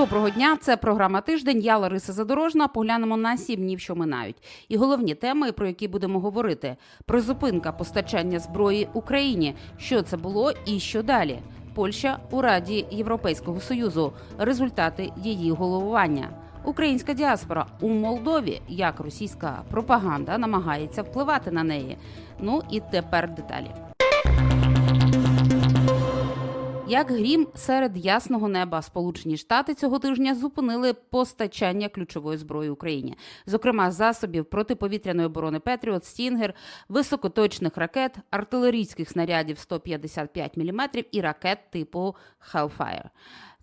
Доброго дня. Це програма тиждень. Я Лариса Задорожна. Поглянемо на сім днів, що минають. І головні теми, про які будемо говорити: призупинка постачання зброї Україні. Що це було і що далі? Польща у Раді Європейського Союзу. Результати її головування. Українська діаспора у Молдові, як російська пропаганда намагається впливати на неї. Ну і тепер деталі. Як грім серед ясного неба Сполучені Штати цього тижня зупинили постачання ключової зброї Україні, зокрема засобів протиповітряної оборони Петріот, Стінгер, високоточних ракет, артилерійських снарядів 155 мм і ракет типу Hellfire.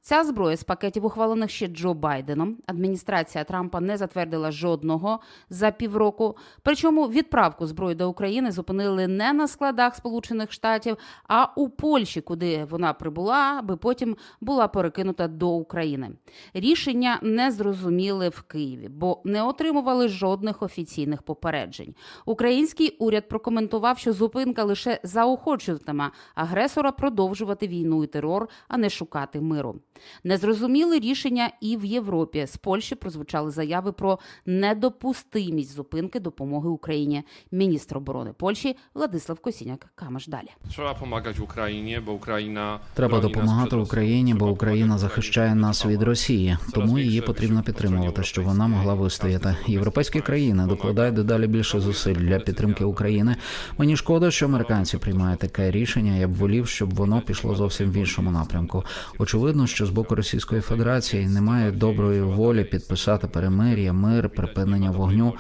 Ця зброя з пакетів, ухвалених ще Джо Байденом. Адміністрація Трампа не затвердила жодного за півроку. Причому відправку зброї до України зупинили не на складах Сполучених Штатів, а у Польщі, куди вона прибула, аби потім була перекинута до України. Рішення не зрозуміли в Києві, бо не отримували жодних офіційних попереджень. Український уряд прокоментував, що зупинка лише заохочуватиме агресора продовжувати війну і терор, а не шукати миру. Незрозуміли рішення і в Європі. З Польщі прозвучали заяви про недопустимість зупинки допомоги Україні. Міністр оборони Польщі Владислав Косіняк Камаш далі. Trzeba pomagać Ukrainie, bo Ukraina Треба допомагати Україні, бо Україна захищає нас від. Росії, тому її потрібно підтримувати, щоб вона могла вистояти. Європейські країни докладають дедалі більше зусиль для підтримки України. Мені шкода, що американці приймають таке рішення. Я б волів, щоб воно пішло зовсім в іншому напрямку. Очевидно, що з боку Російської Федерації немає доброї волі підписати перемир'я, мир, припинення вогню.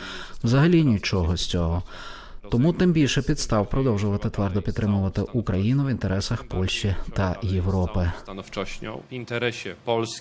Взагалі нічого з цього. Тому тим більше підстав продовжувати твердо підтримувати Україну в інтересах Польщі та Європи. Stanowczością w інтересі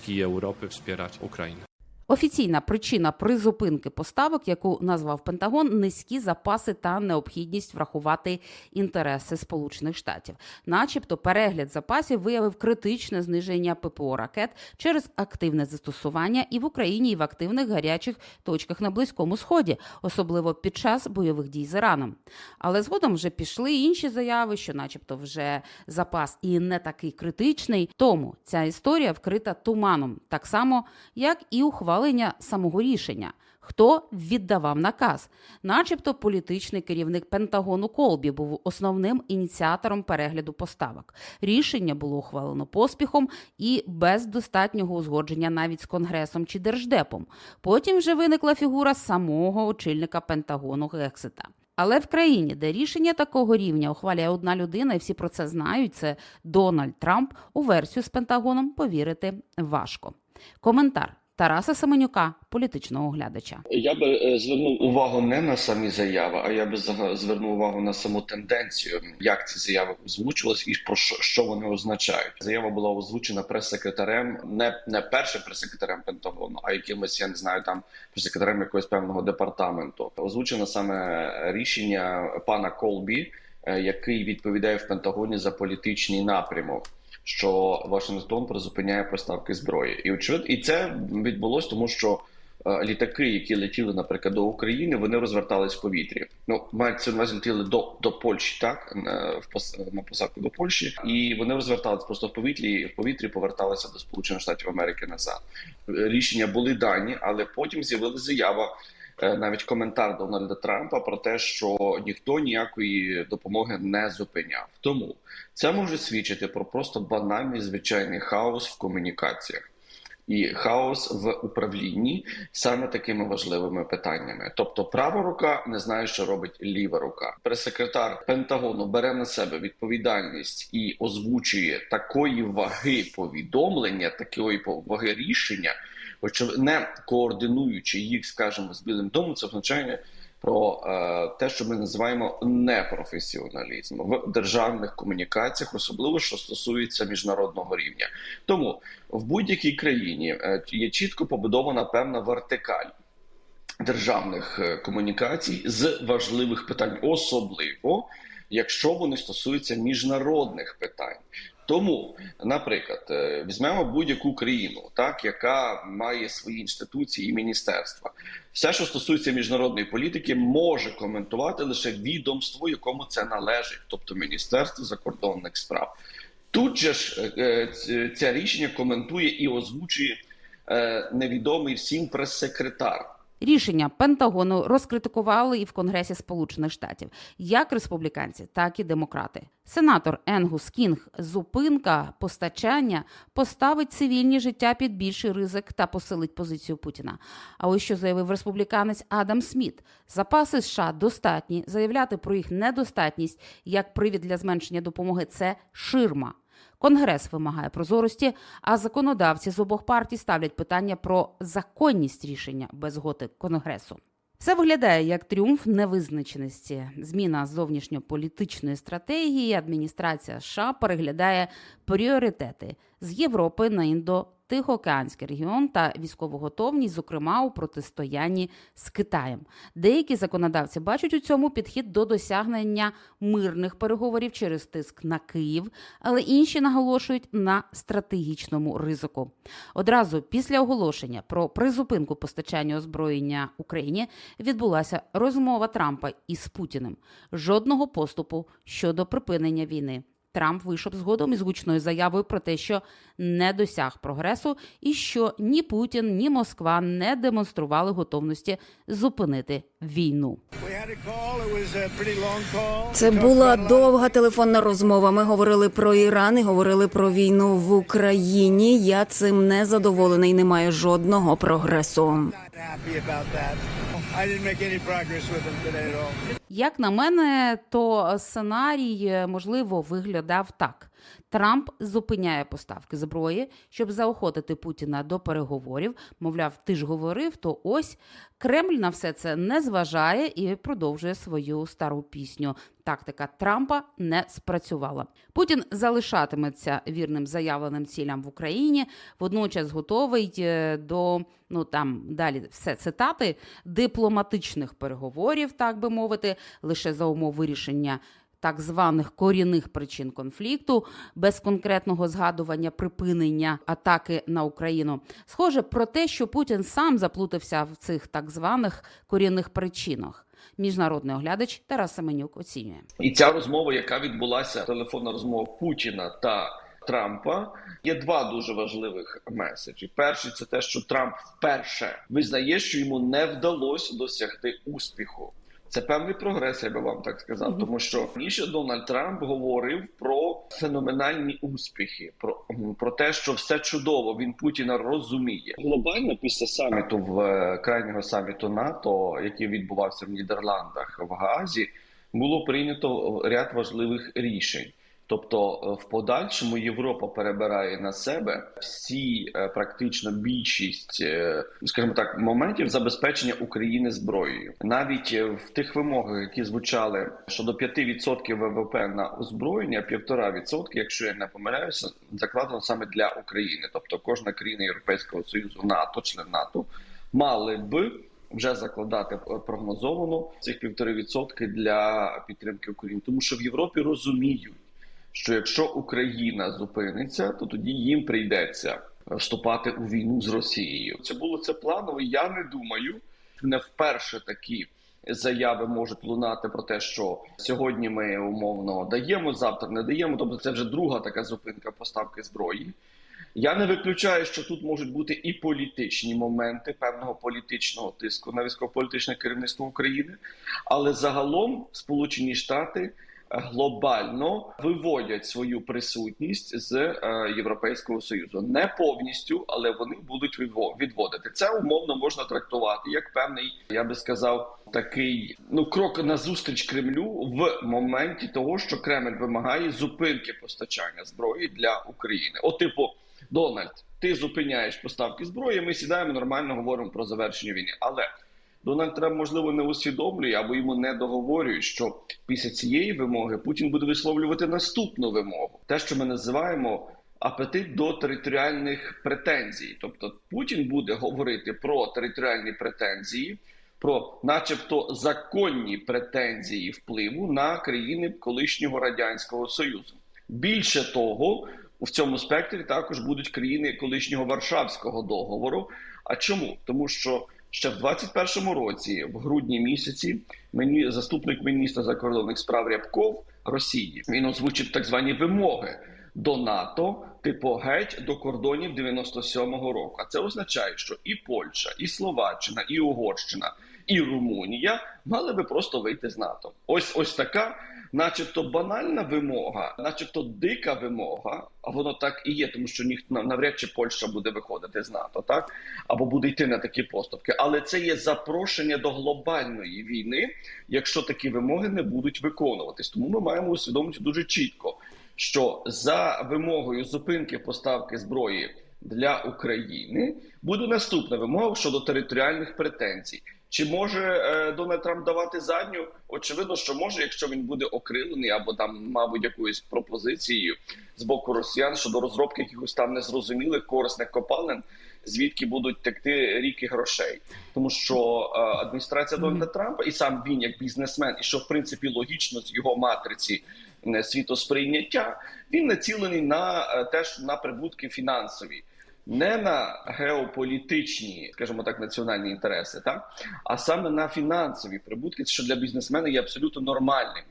i Europy wspierać Ukrainę. Офіційна причина призупинки поставок, яку назвав Пентагон, низькі запаси та необхідність врахувати інтереси Сполучених Штатів, начебто, перегляд запасів виявив критичне зниження ППО ракет через активне застосування і в Україні, і в активних гарячих точках на близькому сході, особливо під час бойових дій з Іраном. Але згодом вже пішли інші заяви, що, начебто, вже запас і не такий критичний. Тому ця історія вкрита туманом, так само як і ухвалення самого рішення. Хто віддавав наказ, начебто, політичний керівник Пентагону Колбі був основним ініціатором перегляду поставок. Рішення було ухвалено поспіхом і без достатнього узгодження навіть з конгресом чи держдепом. Потім вже виникла фігура самого очільника Пентагону Гексита. Але в країні, де рішення такого рівня ухвалює одна людина, і всі про це знають, це Дональд Трамп. У версію з Пентагоном повірити важко. Коментар Тараса Семенюка, політичного оглядача. Я би е, звернув увагу не на самі заяви, а я би звернув увагу на саму тенденцію, як ці заяви озвучувалися і про що, що вони означають. Заява була озвучена прес-секретарем, не, не першим прес-секретарем Пентагону, а якимось, я не знаю, там прес-секретарем якогось певного департаменту. Озвучено саме рішення пана Колбі, е, який відповідає в Пентагоні за політичний напрямок. Що Вашингтон призупиняє поставки зброї, і очевидно, і це відбулось, тому що е, літаки, які летіли, наприклад, до України, вони розвертались в повітрі. Ну, мається на увазі до, до Польщі, так е, в пос- на посадку до Польщі, і вони розвертались просто в повітрі, і в повітрі поверталися до Сполучених Штатів Америки назад. Е, Рішення були дані, але потім з'явилася заява. Е, Навіть коментар Дональда Трампа про те, що ніхто ніякої допомоги не зупиняв. Тому це може свідчити про просто банальний звичайний хаос в комунікаціях і хаос в управлінні саме такими важливими питаннями. Тобто, права рука не знає, що робить ліва рука. Прес-секретар Пентагону бере на себе відповідальність і озвучує такої ваги повідомлення, такої ваги рішення, не координуючи їх, скажімо, з білим домом, це означає. Про е, те, що ми називаємо непрофесіоналізм в державних комунікаціях, особливо що стосується міжнародного рівня. Тому в будь-якій країні е, є чітко побудована певна вертикаль державних е, комунікацій з важливих питань, особливо якщо вони стосуються міжнародних питань. Тому, наприклад, е, візьмемо будь-яку країну, так яка має свої інституції і міністерства. Все, що стосується міжнародної політики, може коментувати лише відомство, якому це належить, тобто Міністерство закордонних справ. Тут же ж е, е, це рішення коментує і озвучує е, невідомий всім прес-секретар. Рішення Пентагону розкритикували і в Конгресі Сполучених Штатів, як республіканці, так і демократи. Сенатор Енгус Кінг зупинка постачання поставить цивільні життя під більший ризик та посилить позицію Путіна. А ось що заявив республіканець Адам Сміт: запаси США достатні. Заявляти про їх недостатність як привід для зменшення допомоги це ширма. Конгрес вимагає прозорості, а законодавці з обох партій ставлять питання про законність рішення без згоди Конгресу. Все виглядає як тріумф невизначеності. Зміна зовнішньополітичної стратегії. Адміністрація США переглядає пріоритети з Європи на індо-Тихоокеанський регіон та військову готовність, зокрема у протистоянні з Китаєм. Деякі законодавці бачать у цьому підхід до досягнення мирних переговорів через тиск на Київ, але інші наголошують на стратегічному ризику. Одразу після оголошення про призупинку постачання озброєння Україні відбулася розмова Трампа із Путіним. Жодного поступу щодо припинення війни. Трамп вийшов згодом із гучною заявою про те, що не досяг прогресу, і що ні Путін, ні Москва не демонстрували готовності зупинити війну. Це була довга телефонна розмова. Ми говорили про Іран і говорили про війну в Україні. Я цим не задоволений. Немає жодного прогресу. Як на мене, то сценарій е, можливо виглядав так: Трамп зупиняє поставки зброї, щоб заохотити Путіна до переговорів. Мовляв, ти ж говорив, то ось Кремль на все це не зважає і продовжує свою стару пісню. Тактика Трампа не спрацювала. Путін залишатиметься вірним заявленим цілям в Україні, водночас готовий е, до ну там далі все цитати дипломатичних переговорів, так би мовити, лише за умов вирішення. Так званих корінних причин конфлікту без конкретного згадування припинення атаки на Україну, схоже про те, що Путін сам заплутався в цих так званих корінних причинах. Міжнародний оглядач Тарас Семенюк оцінює. І ця розмова, яка відбулася, телефонна розмова Путіна та Трампа, є два дуже важливих меседжі. Перший це те, що Трамп вперше визнає, що йому не вдалося досягти успіху. Це певний прогрес, я би вам так сказав, тому що раніше Дональд Трамп говорив про феноменальні успіхи, про, про те, що все чудово. Він Путіна розуміє. Глобально після саміту в е, крайнього саміту НАТО, який відбувався в Нідерландах в Гаазі, було прийнято ряд важливих рішень. Тобто, е, в подальшому Європа перебирає на себе всі е, практично більшість, е, скажімо так, моментів забезпечення України зброєю, навіть в тих вимогах, які звучали щодо 5% ВВП на озброєння, 1,5%, якщо я не помиляюся, закладено саме для України. Тобто, кожна країна Європейського союзу, НАТО, член НАТО, мали б вже закладати прогнозовано цих 1,5% для підтримки України, тому що в Європі розуміють що якщо Україна зупиниться, то тоді їм прийдеться вступати у війну з Росією. Це було це планово. Я не думаю, не вперше такі заяви можуть лунати про те, що сьогодні ми умовно даємо, завтра не даємо. Тобто, це вже друга така зупинка поставки зброї. Я не виключаю, що тут можуть бути і політичні моменти певного політичного тиску на військово-політичне керівництво України, але загалом Сполучені Штати глобально виводять свою присутність з е, Європейського союзу не повністю, але вони будуть відводити. Це умовно можна трактувати як певний, я би сказав, такий ну крок назустріч Кремлю в моменті того, що Кремль вимагає зупинки постачання зброї для України. От, типу, Дональд, ти зупиняєш поставки зброї. Ми сідаємо нормально говоримо про завершення війни, але Дональд Трамп, можливо, не усвідомлює або йому не договорюють, що після цієї вимоги Путін буде висловлювати наступну вимогу, те, що ми називаємо апетит до територіальних претензій. Тобто Путін буде говорити про територіальні претензії, про, начебто, законні претензії впливу на країни колишнього радянського союзу. Більше того, в цьому спектрі також будуть країни колишнього Варшавського договору. А чому? Тому що Ще в 21-му році, в грудні місяці, мені заступник міністра закордонних справ Рябков Росії він озвучив так звані вимоги до НАТО, типу геть до кордонів 97-го року. А це означає, що і Польща, і Словаччина, і Угорщина, і Румунія мали би просто вийти з НАТО. Ось ось така, начебто, банальна вимога, начебто дика вимога. А воно так і є, тому що ніхто навряд чи Польща буде виходити з НАТО, так або буде йти на такі поступки. Але це є запрошення до глобальної війни, якщо такі вимоги не будуть виконуватись. Тому ми маємо усвідомити дуже чітко, що за вимогою зупинки поставки зброї для України буде наступна вимога щодо територіальних претензій. Чи може е, Дональд Трамп давати задню? Очевидно, що може, якщо він буде окрилений або там, мабуть, якоюсь пропозицією з боку росіян щодо розробки якихось там незрозумілих корисних копалин, звідки будуть текти ріки грошей, тому що е, адміністрація Дональда Трампа і сам він як бізнесмен, і що в принципі логічно з його матриці е, світосприйняття, він націлений на теж на прибутки фінансові. Не на геополітичні, скажімо так, національні інтереси, так а саме на фінансові прибутки, що для бізнесмена є абсолютно нормальним.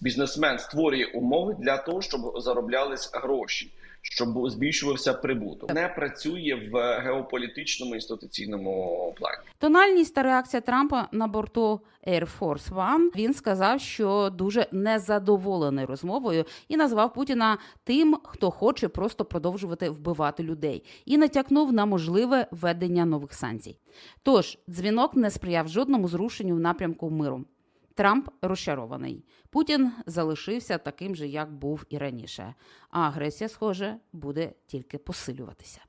Бізнесмен створює умови для того, щоб зароблялись гроші, щоб збільшувався прибуток. Не працює в геополітичному інституційному плані. Тональність та реакція Трампа на борту Air Force One. Він сказав, що дуже незадоволений розмовою і назвав Путіна тим, хто хоче просто продовжувати вбивати людей, і натякнув на можливе введення нових санкцій. Тож дзвінок не сприяв жодному зрушенню в напрямку миру. Трамп розчарований. Путін залишився таким же, як був і раніше. А агресія, схоже, буде тільки посилюватися.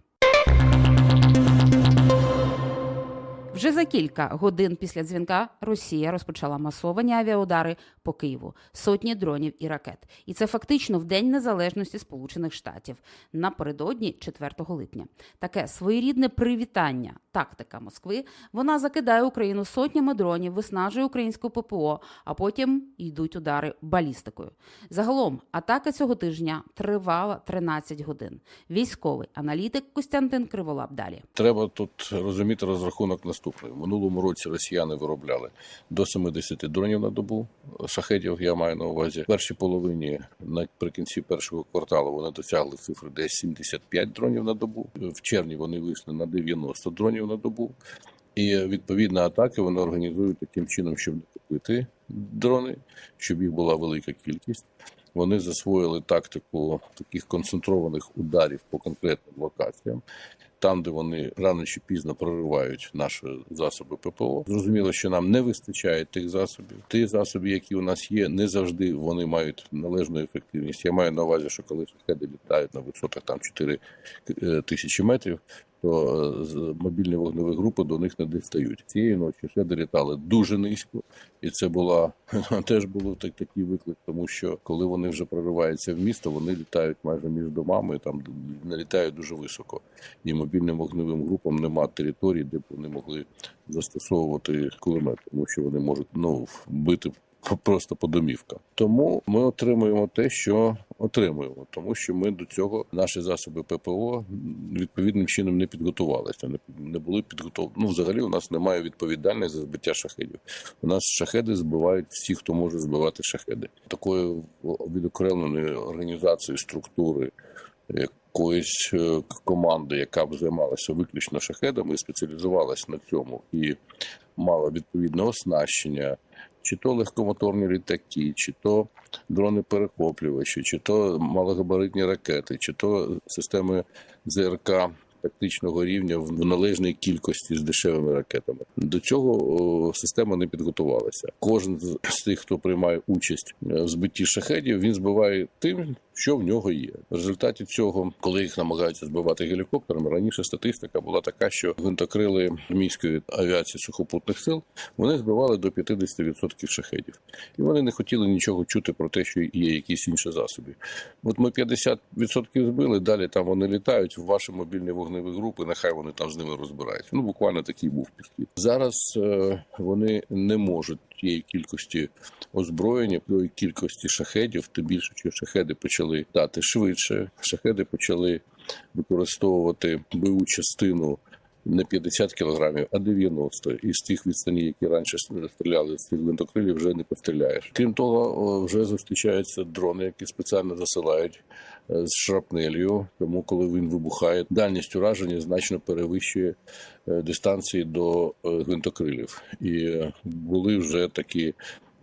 Вже за кілька годин після дзвінка Росія розпочала масовані авіаудари по Києву, сотні дронів і ракет. І це фактично в День Незалежності Сполучених Штатів напередодні 4 липня. Таке своєрідне привітання, тактика Москви. Вона закидає Україну сотнями дронів, виснажує українську ППО, а потім йдуть удари балістикою. Загалом атака цього тижня тривала 13 годин. Військовий аналітик Костянтин Криволап далі. Треба тут розуміти розрахунок наступний. В минулому році росіяни виробляли до 70 дронів на добу. Шахедів я маю на увазі. В першій половині наприкінці першого кварталу вони досягли цифри десь 75 дронів на добу. В червні вони вийшли на 90 дронів на добу. І відповідно атаки вони організують таким чином, щоб не купити дрони, щоб їх була велика кількість. Вони засвоїли тактику таких концентрованих ударів по конкретним локаціям, там, де вони рано чи пізно проривають наші засоби ППО. Зрозуміло, що нам не вистачає тих засобів. Ті засоби, які у нас є, не завжди вони мають належну ефективність. Я маю на увазі, що коли шахеди літають на висотах там 4 е, тисячі метрів. То е, мобільні вогневі групи до них не дістають. Цієї ночі шахеди літали дуже низько, і це була теж був так, такий виклик, тому що коли вони вже прориваються в місто, вони літають майже між домами, там не літають дуже високо. І мобільним вогневим групам нема території, де б вони могли застосовувати кулемет, тому що вони можуть ну бити просто по домівкам. Тому ми отримуємо те, що отримуємо, тому що ми до цього наші засоби ППО відповідним чином не підготувалися. Не, були підготовлені. Ну, взагалі, у нас немає відповідальності за збиття шахедів. У нас шахеди збивають всі, хто може збивати шахеди. Такої відокремленої організації структури. Якоїсь е, команди, яка б займалася виключно шахедами, і спеціалізувалась на цьому і мала відповідне оснащення, чи то легкомоторні літаки, чи то дрони перехоплювачі, чи то малогабаритні ракети, чи то системи ЗРК тактичного рівня в належній кількості з дешевими ракетами. До цього система не підготувалася. Кожен з тих, хто приймає участь в збитті шахедів, він збиває тим, що в нього є. В результаті цього, коли їх намагаються збивати гелікоптерами, раніше статистика була така, що гвинтокрили армійської авіації сухопутних сил вони збивали до 50% шахедів, і вони не хотіли нічого чути про те, що є якісь інші засоби. От ми 50% збили, далі там вони літають в ваші мобільні вогневі групи. Нехай вони там з ними розбираються. Ну буквально такий був підхід. Зараз е, вони не можуть тієї кількості озброєння, тієї кількості шахедів, тим більше, що шахеди почали дати швидше. Шахеди почали використовувати бойову частину не 50 кілограмів, а 90. І з тих відстані, які раніше стріляли з цих гвинтокрилів, вже не постріляєш. Крім того, вже зустрічаються дрони, які спеціально засилають е, з шрапнелью. Тому, коли він вибухає, дальність ураження значно перевищує е, дистанції до е, гвинтокрилів. І були вже такі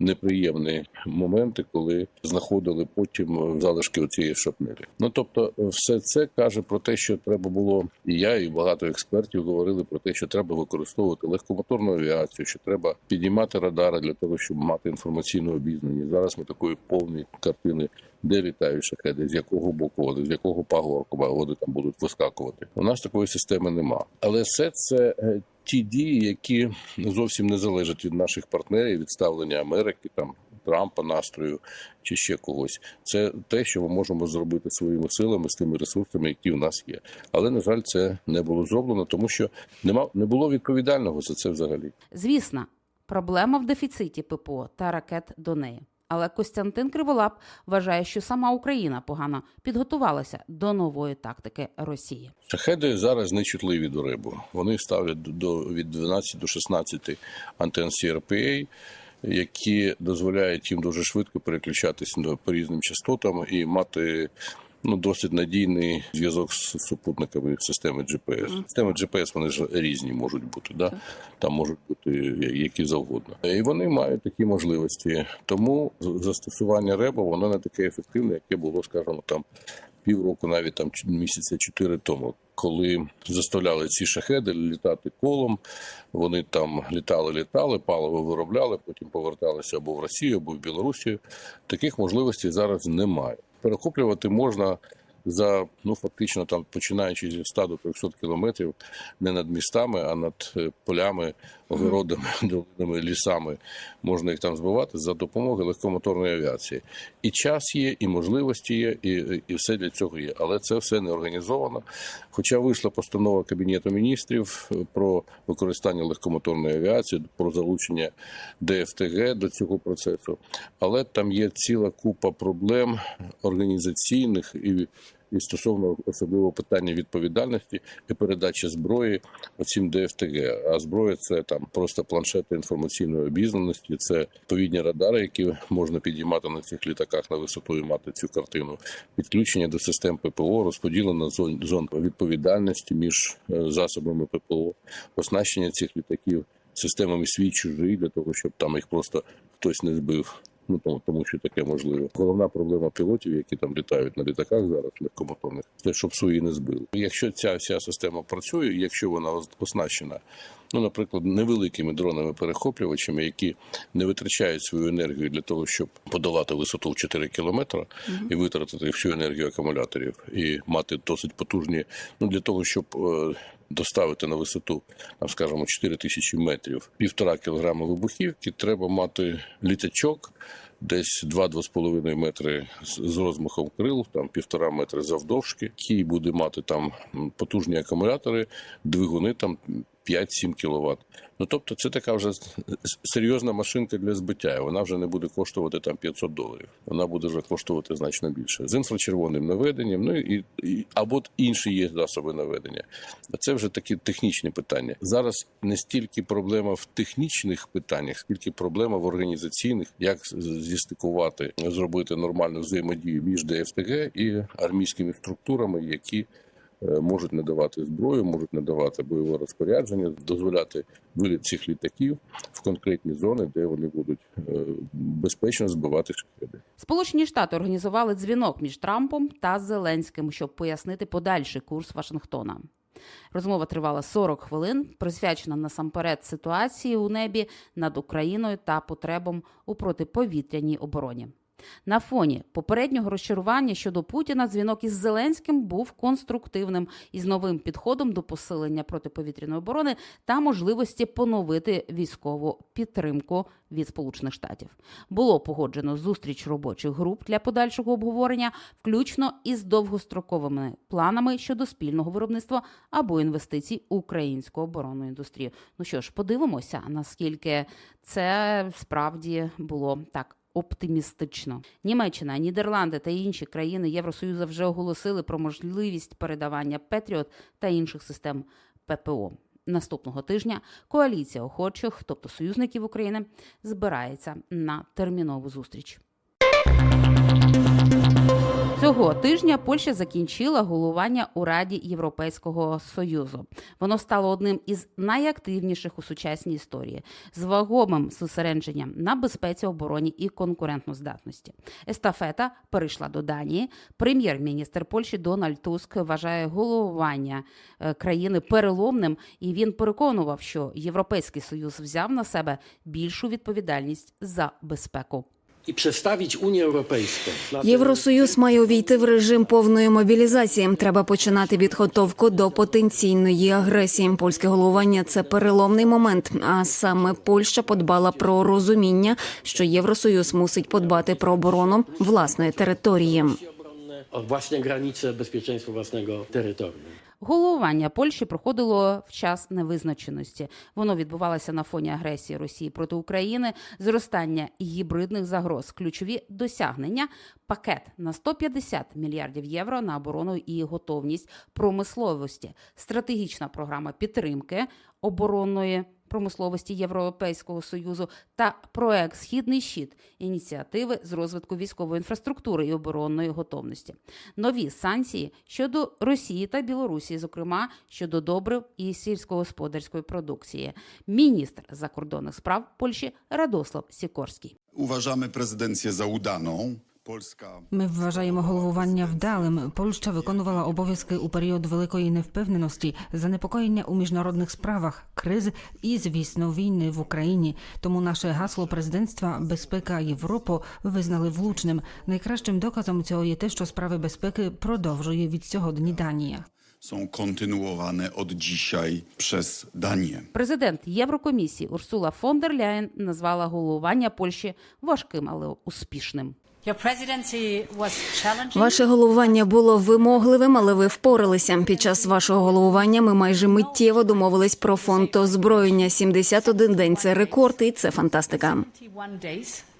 неприємні моменти, коли знаходили потім залишки цієї шапнелі. Ну тобто, все це каже про те, що треба було, і я, і багато експертів говорили про те, що треба використовувати легкомоторну авіацію, що треба підіймати радари для того, щоб мати інформаційне обізнання. Зараз ми такої повної картини. Де літають шахеди, з якого боку вони, з якого пагорку вони там будуть вискакувати. У нас такої системи нема. Але все це е, ті дії, які зовсім не залежать від наших партнерів, від ставлення Америки, там Трампа, настрою чи ще когось. Це те, що ми можемо зробити своїми силами з тими ресурсами, які в нас є. Але на жаль, це не було зроблено, тому що нема не було відповідального за це взагалі. Звісно, проблема в дефіциті ППО та ракет до неї. Але Костянтин Криволап вважає, що сама Україна погано підготувалася до нової тактики Росії. Шахеди зараз нечутливі до рибу. Вони ставлять до від 12 до 16 антенн CRPA, які дозволяють їм дуже швидко переключатися по різним частотам і мати. Ну, досить надійний зв'язок з супутниками системи GPS. Системи GPS вони ж різні можуть бути, да? там можуть бути які завгодно. І вони мають такі можливості. Тому застосування реба воно не таке ефективне, яке було, скажімо, там півроку, навіть там місяця чотири тому, коли заставляли ці шахеди літати колом. Вони там літали, літали, паливо виробляли, потім поверталися або в Росію, або в Білорусію. Таких можливостей зараз немає. Перехоплювати можна за ну фактично там починаючи зі 100 до 300 кілометрів не над містами, а над е, полями, огородами, долинами, лісами. Можна їх там збивати за допомогою легкомоторної авіації. І час є, і можливості є, і, і все для цього є. Але це все не організовано. Хоча вийшла постанова Кабінету міністрів е, про використання легкомоторної авіації, про залучення ДФТГ до цього процесу, але там є ціла купа проблем організаційних і. І стосовно особливо питання відповідальності і передачі зброї оцім ДФТГ. А зброя це там просто планшети інформаційної обізнаності, це відповідні радари, які можна підіймати на цих літаках на висоту і мати цю картину. Підключення до систем ППО, розподілена зон, зон відповідальності між е, засобами ППО, оснащення цих літаків системами свій чужий для того, щоб там їх просто хтось не збив. Ну тому, тому що таке можливо. Головна проблема пілотів, які там літають на літаках зараз легкомоторних, це щоб свої не збили. Якщо ця вся система працює, якщо вона ос- оснащена, ну наприклад, невеликими дронами перехоплювачами, які не витрачають свою енергію для того, щоб подолати висоту в 4 кілометри і витратити всю енергію акумуляторів, і мати досить потужні, ну для того, щоб е, доставити на висоту, там, скажімо, 4 тисячі метрів, півтора кілограма вибухівки, треба мати літачок. Десь 2-2,5 метри з розмахом крил, там півтора метри завдовжки, який буде мати там потужні акумулятори, двигуни там 5-7 кВт. Ну тобто, це така вже серйозна машинка для збиття. Вона вже не буде коштувати там 500 доларів. Вона буде вже коштувати значно більше з інфрачервоним наведенням. Ну і, і або інші є засоби наведення. Це вже такі технічні питання. Зараз не стільки проблема в технічних питаннях, скільки проблема в організаційних, як зістикувати, зробити нормальну взаємодію між ДФТГ і армійськими структурами, які можуть надавати зброю, можуть надавати бойове розпорядження, дозволяти виліт цих літаків в конкретні зони, де вони будуть е, безпечно збивати шахеди. Сполучені Штати організували дзвінок між Трампом та Зеленським, щоб пояснити подальший курс Вашингтона. Розмова тривала 40 хвилин, присвячена насамперед ситуації у небі над Україною та потребам у протиповітряній обороні. На фоні попереднього розчарування щодо Путіна дзвінок із Зеленським був конструктивним із новим підходом до посилення протиповітряної оборони та можливості поновити військову підтримку від Сполучених Штатів. Було погоджено зустріч робочих груп для подальшого обговорення, включно із довгостроковими планами щодо спільного виробництва або інвестицій у українську оборонну індустрію. Ну що ж, подивимося, наскільки це справді було так. Оптимістично Німеччина, Нідерланди та інші країни Євросоюзу вже оголосили про можливість передавання Петріот та інших систем ППО. Наступного тижня коаліція охочих, тобто союзників України, збирається на термінову зустріч. Цього тижня Польща закінчила головування у Раді Європейського Союзу. Воно стало одним із найактивніших у сучасній історії з вагомим зосередженням на безпеці, обороні і конкурентноздатності. Естафета перейшла до Данії. Прем'єр-міністр Польщі Дональд Туск вважає головування е, країни переломним, і він переконував, що Європейський Союз взяв на себе більшу відповідальність за безпеку. I представити Унію Європейську. Євросоюз має увійти в режим повної мобілізації. Треба починати підготовку до потенційної агресії. Польське головування це переломний момент. А саме Польща подбала про розуміння, що Євросоюз мусить подбати про оборону власної території. Własne granice, bezpieczeństwo własnego terytorium. Головування Польщі проходило в час невизначеності. Воно відбувалося на фоні агресії Росії проти України, зростання гібридних загроз, ключові досягнення, пакет на 150 мільярдів євро на оборону і готовність промисловості, стратегічна програма підтримки оборонної промисловості Європейського союзу та проект Східний щит ініціативи з розвитку військової інфраструктури і оборонної готовності, нові санкції щодо Росії та Білорусі, зокрема щодо добрив і сільськогосподарської продукції. Міністр закордонних справ Польщі Радослав Сікорський. Uważamy prezydencję za udaną. Polska Ми вважаємо головування вдалим. Польща виконувала обов'язки у період великої невпевненості, занепокоєння у міжнародних справах, криз і, звісно, війни в Україні. Тому наше гасло президентства Безпека Європу визнали влучним. Найкращим доказом цього є те, що справи безпеки продовжує від сьогодні Данія. są kontynuowane od dzisiaj przez Danię. Президент Єврокомісії Урсула фон дер Ляєн назвала головування Польщі важким, але успішним. Ваше головування було вимогливим, але ви впоралися. Під час вашого головування ми майже миттєво домовились про фонд озброєння. 71 день це рекорд, і це фантастика.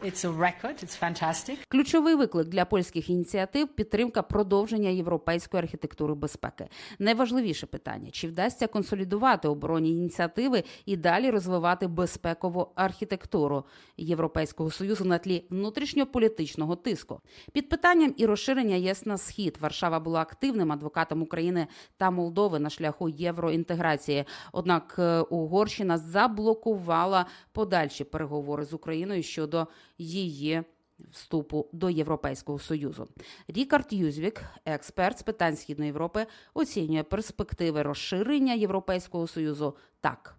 71. It's a record. It's fantastic. Ключовий виклик для польських ініціатив підтримка продовження європейської архітектури безпеки. Найважливіше питання: чи вдасться консолідувати оборонні ініціативи і далі розвивати безпекову архітектуру Європейського союзу на тлі внутрішньополітичного тиску. Під питанням і розширення ЄС на схід Варшава була активним адвокатом України та Молдови на шляху євроінтеграції. Однак е, Угорщина заблокувала подальші переговори з Україною щодо її вступу до Європейського союзу. Рікард Юзвік, експерт з питань східної Європи, оцінює перспективи розширення Європейського союзу так.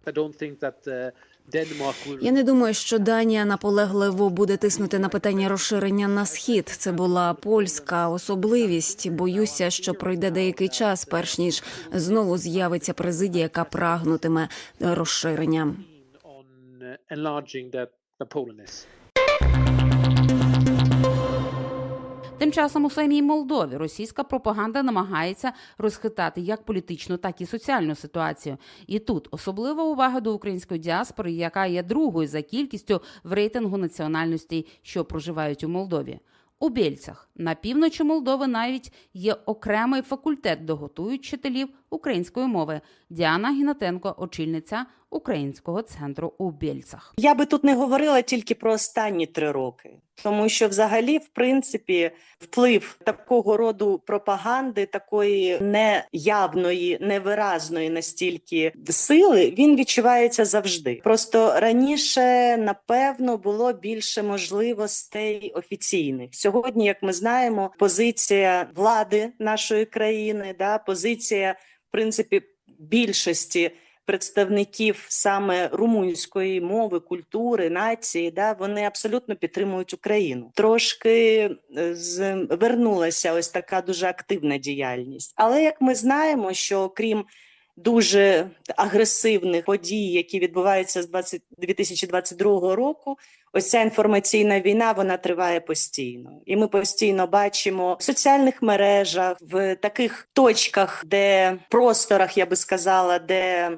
Я не думаю, що Данія наполегливо буде тиснути на питання розширення на схід. Це була польська особливість. Боюся, що пройде деякий час, перш ніж знову з'явиться президія, яка прагнутиме розширення. Тим часом у самій Молдові російська пропаганда намагається розхитати як політичну, так і соціальну ситуацію. І тут особлива увага до української діаспори, яка є другою за кількістю в рейтингу національностей, що проживають у Молдові. У Бєльцях на півночі Молдови навіть є окремий факультет, де готують вчителів української мови. Діана Гінатенко, очільниця українського центру у Бєльцах. Я би тут не говорила тільки про останні три роки, тому що взагалі, в принципі, вплив такого роду пропаганди, такої неявної, невиразної настільки сили, він відчувається завжди. Просто раніше, напевно, було більше можливостей офіційних. Сьогодні, як ми знаємо, позиція влади нашої країни, да, позиція, принципі, більшості представників саме румунської мови, культури, нації, да, вони абсолютно підтримують Україну. Трошки е, звернулася ось така дуже активна діяльність. Але як ми знаємо, що крім дуже агресивних подій, які відбуваються з 20, 2022 року, ось ця інформаційна війна вона триває постійно, і ми постійно бачимо в соціальних мережах, в таких точках, де просторах, я би сказала, де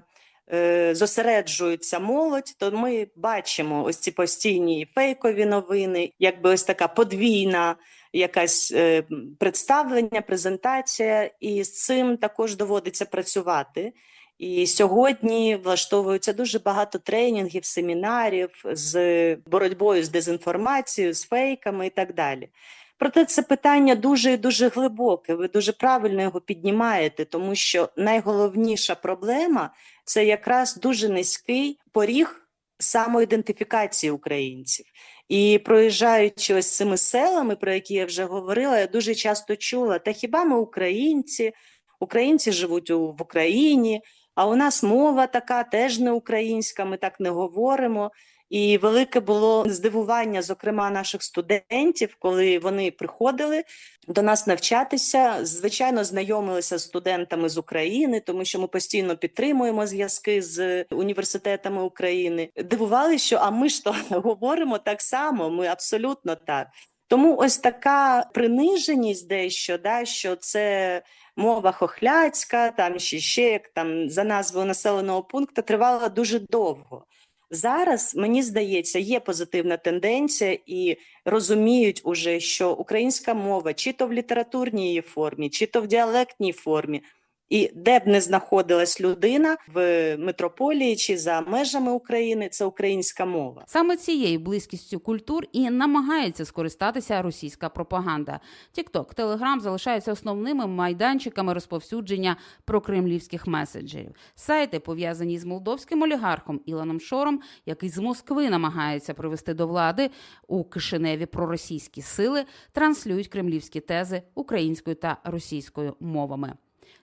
е, зосереджується молодь, то ми бачимо ось ці постійні фейкові новини, якби ось така подвійна якась е, представлення, презентація, і з цим також доводиться працювати. І сьогодні влаштовується дуже багато тренінгів, семінарів з боротьбою з дезінформацією, з фейками і так далі. Проте це питання дуже і дуже глибоке. Ви дуже правильно його піднімаєте, тому що найголовніша проблема це якраз дуже низький поріг самоідентифікації українців. І проїжджаючи ось цими селами, про які я вже говорила, я дуже часто чула: та хіба ми українці? Українці живуть в Україні, а у нас мова така теж не українська, ми так не говоримо. І велике було здивування, зокрема наших студентів, коли вони приходили до нас навчатися. Звичайно, знайомилися з студентами з України, тому що ми постійно підтримуємо зв'язки з університетами України. Дивувалися, що а ми ж то говоримо так само. Ми абсолютно так. Тому ось така приниженість, дещо да, що це мова хохляцька, там ще ще як там за назвою населеного пункту тривала дуже довго. Зараз мені здається, є позитивна тенденція, і розуміють уже, що українська мова, чи то в літературній формі, чи то в діалектній формі, і де б не знаходилась людина в метрополії чи за межами України, це українська мова. Саме цією близькістю культур і намагається скористатися російська пропаганда. Тікток, Телеграм залишаються основними майданчиками розповсюдження прокремлівських меседжерів. Сайти пов'язані з молдовським олігархом Ілоном Шором, який з Москви намагається привести до влади у Кишиневі проросійські сили, транслюють кремлівські тези українською та російською мовами.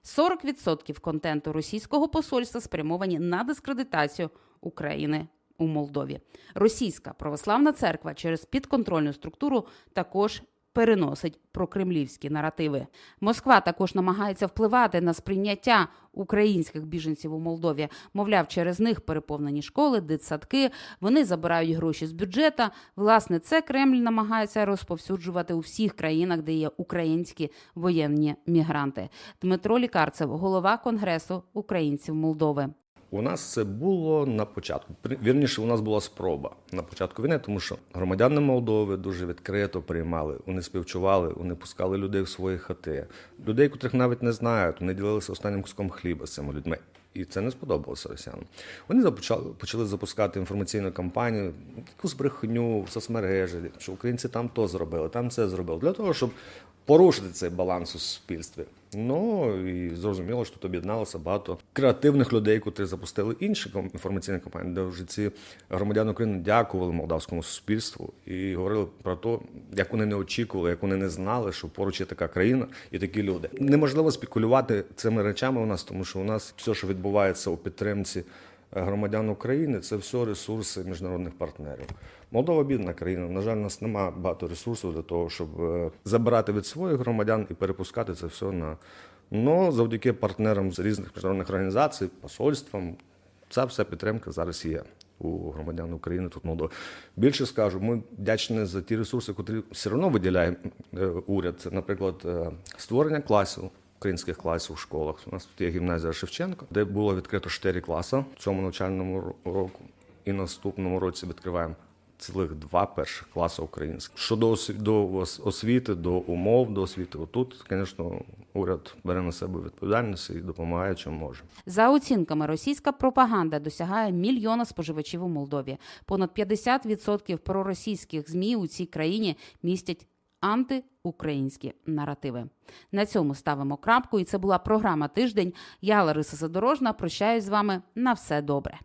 40% контенту російського посольства спрямовані на дискредитацію України у Молдові. Російська православна церква через підконтрольну структуру також переносить прокремлівські наративи. Москва також намагається впливати на сприйняття українських біженців у Молдові. Мовляв, через них переповнені школи, дитсадки. Вони забирають гроші з бюджета. Власне, це Кремль намагається розповсюджувати у всіх країнах, де є українські воєнні мігранти. Дмитро Лікарцев, голова Конгресу українців Молдови. У нас це було на початку. Вірніше, у нас була спроба на початку війни, тому що громадяни Молдови дуже відкрито приймали, вони співчували, вони пускали людей в свої хати. Людей, котрих навіть не знають, вони ділилися останнім куском хліба з цими людьми. І це не сподобалося росіянам. Вони започали почали запускати інформаційну кампанію, якусь брехню в соцмережі, що українці там то зробили, там це зробили, для того, щоб порушити цей баланс у суспільстві. Ну і зрозуміло, що тут об'єдналося багато креативних людей, котрі запустили інші інформаційні кампанії, де вже ці громадяни України дякували молдавському суспільству і говорили про те, як вони не очікували, як вони не знали, що поруч є така країна і такі люди. Неможливо спекулювати цими речами у нас, тому що у нас все, що відбувається у підтримці громадян України, це все ресурси міжнародних партнерів. Молдова бідна країна. На жаль, у нас немає багато ресурсів для того, щоб е, забирати від своїх громадян і перепускати це все на ну завдяки партнерам з різних міжнародних організацій, посольствам. Ця вся підтримка зараз є у громадян України тут Молдови. Більше скажу, ми вдячні за ті ресурси, котрі все одно виділяє е, уряд. Це, наприклад, е, створення класів. Українських класів у школах. У нас тут є гімназія Шевченко, де було відкрито 4 класи в цьому навчальному року. І наступному році відкриваємо цілих два перших класи українських. Щодо до освіти, до умов, до освіти, отут, звісно, уряд бере на себе відповідальність і допомагає, чим може. За оцінками, російська пропаганда досягає мільйона споживачів у Молдові. Понад 50% проросійських змі у цій країні містять антиукраїнські наративи. На цьому ставимо крапку. І це була програма Тиждень. Я Лариса Задорожна. Прощаюсь з вами на все добре.